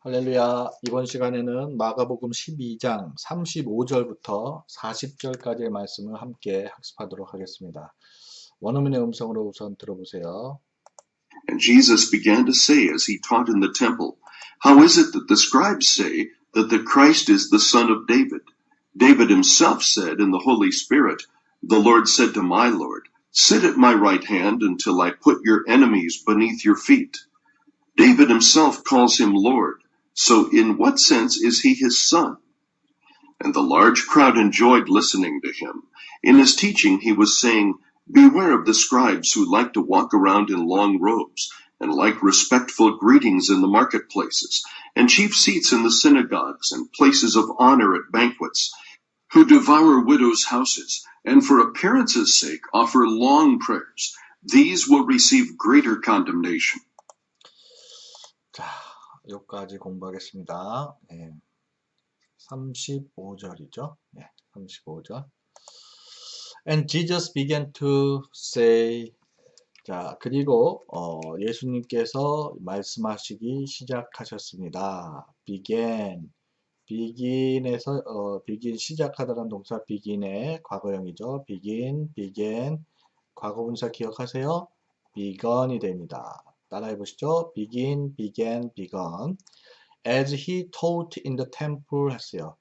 할렐루야. 이번 시간에는 마가복음 12장 35절부터 40절까지의 말씀을 함께 학습하도록 하겠습니다. 원어민의 음성으로 우선 들어보세요. And Jesus began to say as he taught in the temple, How is it that the scribes say that the Christ is the son of David? David himself said in the Holy Spirit, The Lord said to my Lord, Sit at my right hand until I put your enemies beneath your feet. David himself calls him Lord. So in what sense is he his son? And the large crowd enjoyed listening to him. In his teaching, he was saying, Beware of the scribes who like to walk around in long robes, and like respectful greetings in the marketplaces, and chief seats in the synagogues, and places of honor at banquets, who devour widows' houses, and for appearance's sake offer long prayers. These will receive greater condemnation. 자, 여기까지 공부하겠습니다. 네, 35절이죠. 네, 35절. And Jesus began to say 자, 그리고 어, 예수님께서 말씀하시기 시작하셨습니다. began begin에서 어, begin 시작하다는 동사 begin의 과거형이죠. begin, began 과거분사 기억하세요? begun이 됩니다. 따라해 보시죠. begin, began, begun. As he taught in the temple 했어요.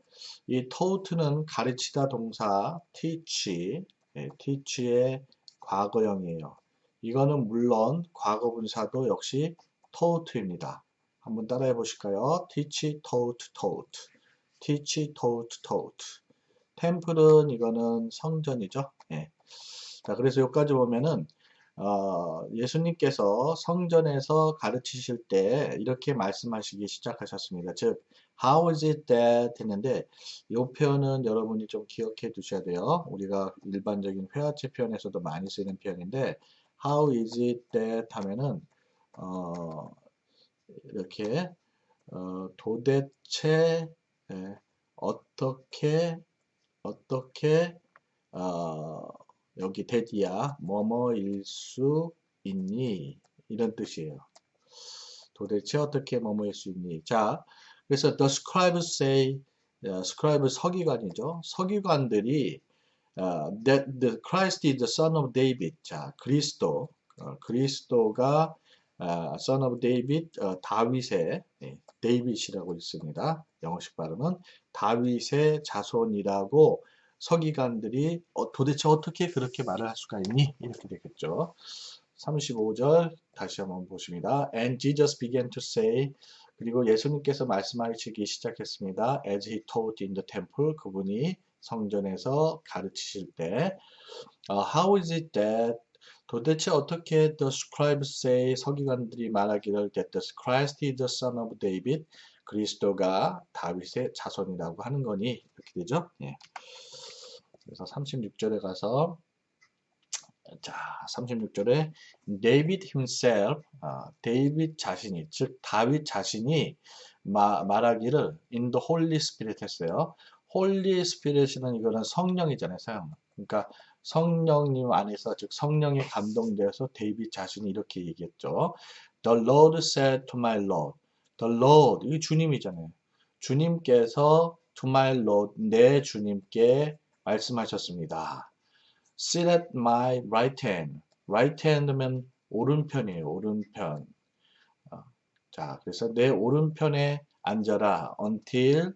이 taught는 가르치다 동사 teach, 예, teach의 과거형이에요. 이거는 물론 과거분사도 역시 taught입니다. 한번 따라해 보실까요? teach, taught, taught. teach, taught, taught. temple은 이거는 성전이죠. 예. 자, 그래서 여기까지 보면은 어, 예수님께서 성전에서 가르치실 때 이렇게 말씀하시기 시작하셨습니다. 즉, how is it that 했는데 이 표현은 여러분이 좀 기억해 두셔야 돼요. 우리가 일반적인 회화체 표현에서도 많이 쓰는 표현인데 how is it that 하면은 어, 이렇게 어, 도대체 예, 어떻게 어떻게 어, 여기 대디야 뭐뭐일 수 있니 이런 뜻이에요. 도대체 어떻게 뭐뭐일 수 있니? 자, 그래서 the scribes say, uh, scribe 서기관이죠. 서기관들이 uh, that the Christ is the son of David. 자, 그리스도, 어, 그리스도가 uh, son of David, 어, 다윗의 네, 데이빗이라고 있습니다. 영어식 발음은 다윗의 자손이라고 서기관들이 어, 도대체 어떻게 그렇게 말을 할 수가 있니? 이렇게 되겠죠. 35절 다시 한번 보십니다. And Jesus began to say 그리고 예수님께서 말씀하시기 시작했습니다. As he taught in the temple 그분이 성전에서 가르치실 때 uh, How is it that 도대체 어떻게 the scribes say 서기관들이 말하기를 that the Christ is the son of David 그리스도가 다윗의 자손이라고 하는 거니 이렇게 되죠. 예. 그래서 36절에 가서 자 36절에 David himself 아, 데이빗 자신이 즉 다윗 자신이 마, 말하기를 in the Holy Spirit 했어요. Holy Spirit은 이거는 성령이잖아요. 성령. 그러니까 성령님 안에서 즉 성령에 감동되어서 데이빗 자신이 이렇게 얘기했죠. The Lord said to my Lord. The Lord 이 주님이잖아요. 주님께서 to my Lord 내 주님께 말씀하셨습니다. Sit at my right hand. right hand면 오른편이에요. 오른편. 어, 자, 그래서 내 오른편에 앉아라. until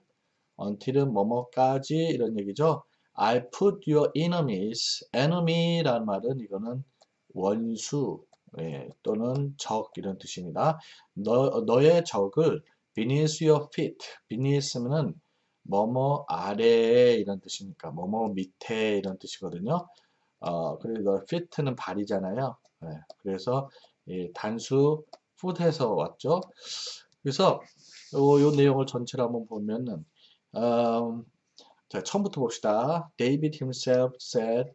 until은 뭐뭐까지 이런 얘기죠. I put your enemies. enemy라는 말은 이거는 원수 예, 또는 적 이런 뜻입니다. 너, 너의 적을 beneath your feet. beneath는 뭐뭐 아래에 이런 뜻이니까 뭐뭐 밑에 이런 뜻이거든요. 어, 그리고 fit는 발이잖아요. 네, 그래서 이 단수 foot에서 왔죠. 그래서 요, 요 내용을 전체로 한번 보면은 음, 자, 처음부터 봅시다. David himself said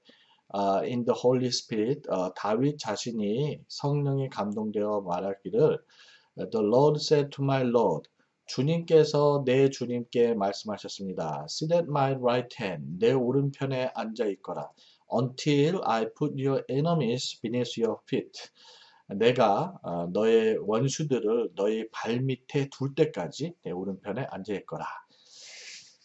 uh, in the Holy Spirit 어, 다윗 자신이 성령에 감동되어 말하기를 The Lord said to my Lord 주님께서 내 주님께 말씀하셨습니다. Sit at my right hand. 내 오른편에 앉아 있거라. Until I put your enemies beneath your feet. 내가 어, 너의 원수들을 너의 발 밑에 둘 때까지 내 오른편에 앉아 있거라.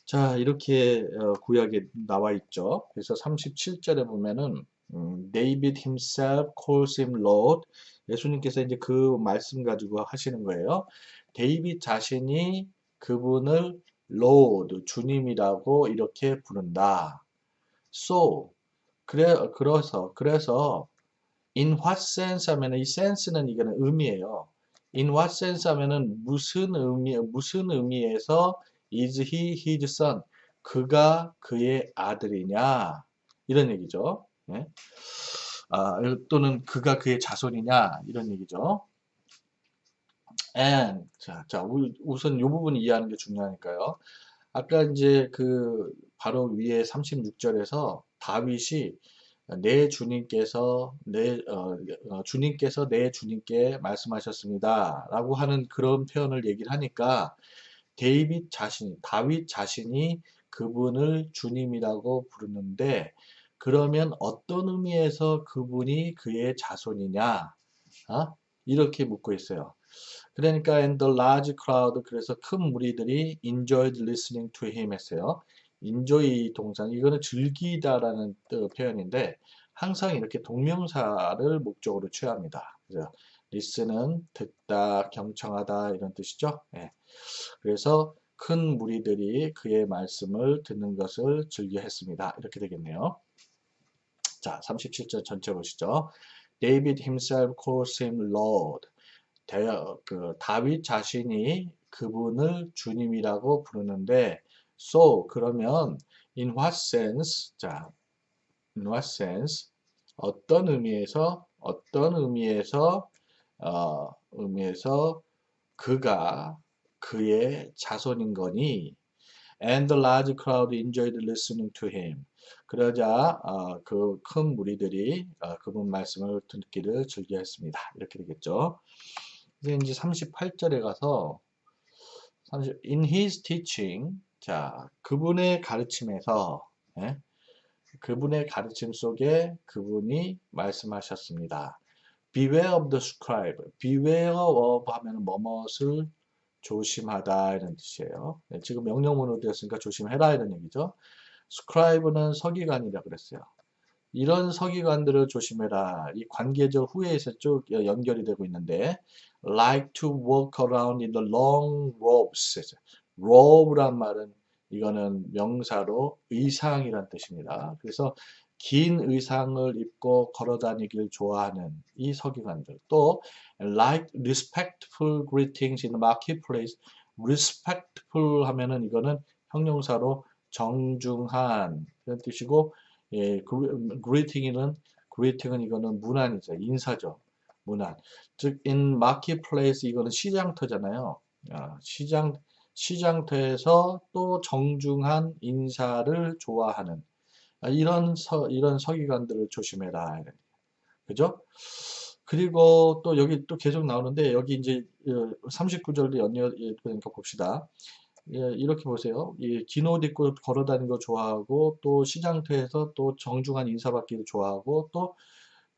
자, 이렇게 어, 구약에 나와 있죠. 그래서 37절에 보면은 음, David himself calls him Lord. 예수님께서 이제 그 말씀 가지고 하시는 거예요. 데이빗 자신이 그분을 Lord, 주님이라고 이렇게 부른다. So, 그래, 그래서, 그래서, in what sense 하면은, 이 sense는 이거는 의미예요. in what sense 하면은, 무슨 의미, 무슨 의미에서 is he his son? 그가 그의 아들이냐? 이런 얘기죠. 예? 아, 또는 그가 그의 자손이냐? 이런 얘기죠. And, 자, 자, 우- 우선 이 부분 이해하는 게 중요하니까요. 아까 이제 그 바로 위에 36절에서 다윗이 내 주님께서 내 어, 어, 주님께서 내 주님께 말씀하셨습니다라고 하는 그런 표현을 얘기를 하니까 데이빗 자신 다윗 자신이 그분을 주님이라고 부르는데 그러면 어떤 의미에서 그분이 그의 자손이냐 어? 이렇게 묻고 있어요. 그러니까 and the large crowd 그래서 큰 무리들이 enjoyed listening to him 했어요. enjoy 동사 이거는 즐기다라는 뜻 표현인데 항상 이렇게 동명사를 목적으로 취합니다. 그래서 listen은 듣다, 경청하다 이런 뜻이죠. 예. 그래서 큰 무리들이 그의 말씀을 듣는 것을 즐겨했습니다. 이렇게 되겠네요. 자, 37절 전체 보시죠. David himself calls him Lord. 대, 그 다윗 자신이 그분을 주님이라고 부르는데 so 그러면 in what sense 자 in what sense 어떤 의미에서 어떤 의미에서 어, 의미에서 그가 그의 자손인 거니? And the large crowd enjoyed listening to him. 그러자 어, 그큰 무리들이 어, 그분 말씀을 듣기를 즐겨했습니다. 이렇게 되겠죠. 이제 이제 38절에 가서 30, in his teaching 자 그분의 가르침에서 예? 그분의 가르침 속에 그분이 말씀하셨습니다. Beware of the scribe. Beware of 하면 뭐뭇을 조심하다 이런 뜻이에요. 네, 지금 명령문으로 되었으니까 조심해라 이런 얘기죠. 스크라이브는 서기관이라 그랬어요. 이런 서기관들을 조심해라. 이 관계적 후에서 쭉 연결이 되고 있는데 like to walk around in the long robes. robe란 말은 이거는 명사로 의상이란 뜻입니다. 그래서 긴 의상을 입고 걸어 다니길 좋아하는 이 서기관들. 또 like respectful greetings in the marketplace. respectful 하면은 이거는 형용사로 정중한 그런 뜻이고 예, greeting은 greeting은 이거는 문안이죠. 인사죠. 문안. 즉 in marketplace 이거는 시장터잖아요. 아, 시장 시장터에서 또 정중한 인사를 좋아하는 아, 이런 서 이런 서기관들을 조심해라. 그죠? 그리고 또 여기 또 계속 나오는데 여기 이제 39절도 연결 그러니까 봅시다. 예, 이렇게 보세요. 이긴옷 입고 걸어 다니는 거 좋아하고 또 시장터에서 또 정중한 인사받기를 좋아하고 또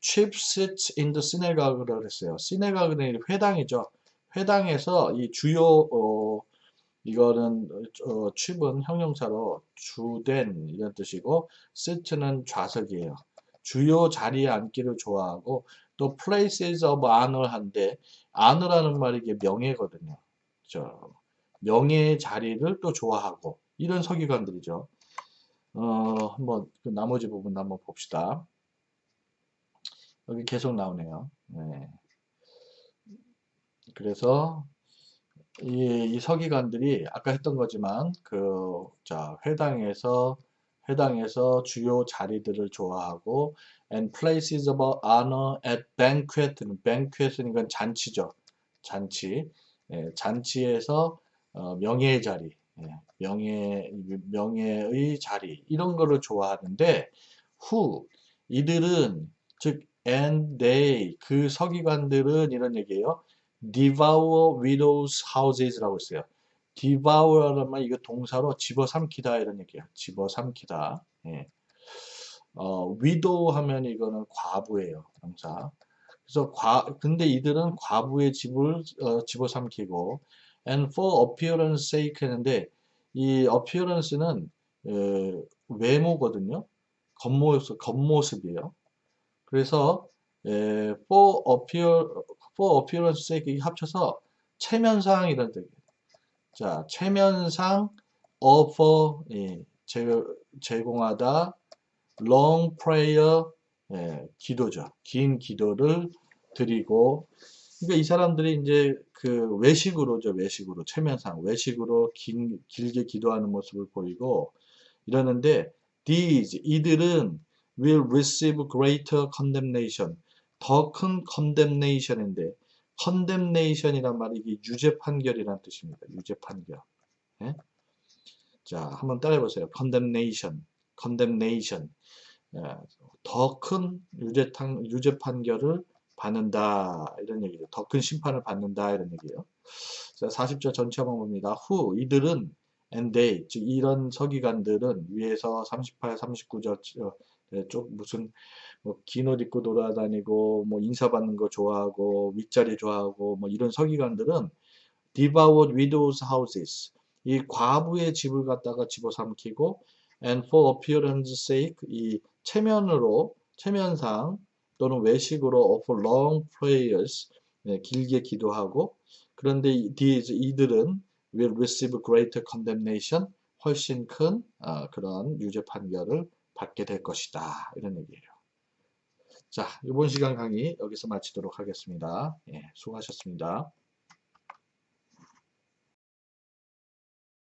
seats in the synagogu라고 그랬어요. synagogu는 회당이죠. 회당에서 이 주요 어, 이거는 어, cheap은 형용사로 주된 이런 뜻이고 seat는 좌석이에요. 주요 자리에 앉기를 좋아하고 또 places of honor한데 honor라는 말이 이게 명예거든요. 저 명예의 자리를 또 좋아하고 이런 서기관들이죠. 어, 한번 그 나머지 부분 한번 봅시다. 여기 계속 나오네요. 네. 그래서 이, 이 서기관들이 아까 했던 거지만 그 자, 회당에서 회당에서 주요 자리들을 좋아하고 and places of honor at banquet banquet은 이건 잔치죠. 잔치. 예, 잔치에서 어, 명예의 자리, 예, 명예, 명예의 자리, 이런 거를 좋아하는데, 후, 이들은, 즉, and they, 그 서기관들은 이런 얘기예요. devour widows houses라고 있어요. devour라는 말, 이거 동사로 집어삼키다, 이런 얘기야. 집어삼키다. 예. 어, widow 하면 이거는 과부예요. 동사. 그래서 과 근데 이들은 과부의 집을 어, 집어삼키고 and for appearance sake 했는데 이 appearance는 어, 외모거든요. 겉모습 겉모습이에요. 그래서 에, for appear for appearance sake 합쳐서 체면상 이런 뜻이에요. 자, 체면상 offer 예, 제, 제공하다 long prayer 예, 기도죠. 긴 기도를 드리고 그러니까 이 사람들이 이제 그 외식으로죠. 외식으로 체면상 외식으로 긴, 길게 기도하는 모습을 보이고 이러는데 these 이들은 will receive greater condemnation 더 큰 condemnation인데 condemnation이란 말이 이게 유죄 판결이란 뜻입니다. 유죄 판결. 예? 자, 한번 따라해 보세요. condemnation, condemnation. 예, 더큰 유죄, 유죄 판결을 받는다 이런 얘기죠. 더 큰 심판을 받는다 이런 얘기예요. 자, 40절 전체 한번 봅니다. 후 이들은 and they 즉 이런 서기관들은 위에서 38, 39절 네, 좀 무슨 뭐 긴 옷 입고 돌아다니고 뭐 인사받는 거 좋아하고 윗자리 좋아하고 뭐 이런 서기관들은 devoured widows houses 이 과부의 집을 갖다가 집어삼키고 and for appearance sake 이 체면으로 체면상 또는 외식으로 offer long prayers 네, 길게 기도하고 그런데 these 이들은 will receive greater condemnation 훨씬 큰 어, 그런 유죄 판결을 받게 될 것이다 이런 얘기예요. 자 이번 시간 강의 여기서 마치도록 하겠습니다. 예, 수고하셨습니다.